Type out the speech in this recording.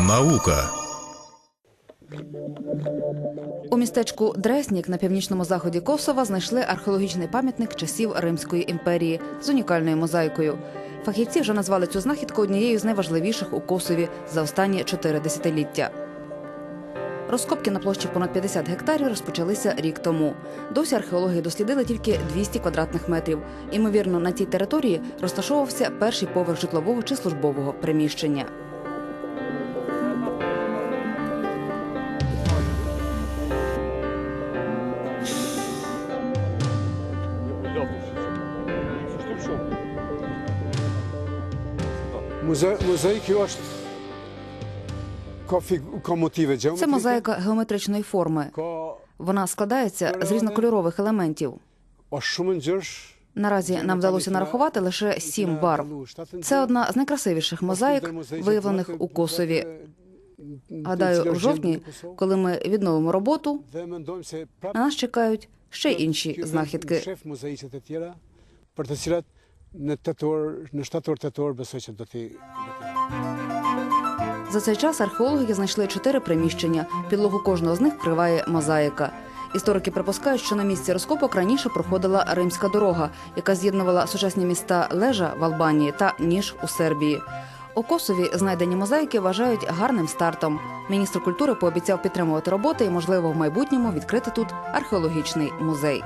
Наука У містечку Дреснік на північному заході Косова знайшли археологічний пам'ятник часів Римської імперії з унікальною мозаїкою. Фахівці вже назвали цю знахідку однією з найважливіших у Косові за останні чотири десятиліття. Розкопки на площі понад 50 гектарів розпочалися рік тому. Досі археологи дослідили тільки 200 квадратних метрів. Імовірно, на цій території розташовувався перший поверх житлового чи службового приміщення. Muze- Mozaiki Це мозаїка геометричної форми. Вона складається з різнокольорових елементів. Наразі нам вдалося нарахувати лише сім барв. Це одна з найкрасивіших мозаїк, виявлених у Косові. Гадаю, в жовтні, коли ми відновимо роботу, на нас чекають ще інші знахідки. Мозаїчet e tjera, për të cilat në tetor, За цей час археологи знайшли чотири приміщення. Підлогу кожного з них вкриває мозаїка. Історики припускають, що на місці розкопок раніше проходила римська дорога, яка з'єднувала сучасні міста Лежа в Албанії та Ніж у Сербії. У Косові знайдені мозаїки вважають гарним стартом. Міністр культури пообіцяв підтримувати роботи і, можливо, в майбутньому відкрити тут археологічний музей.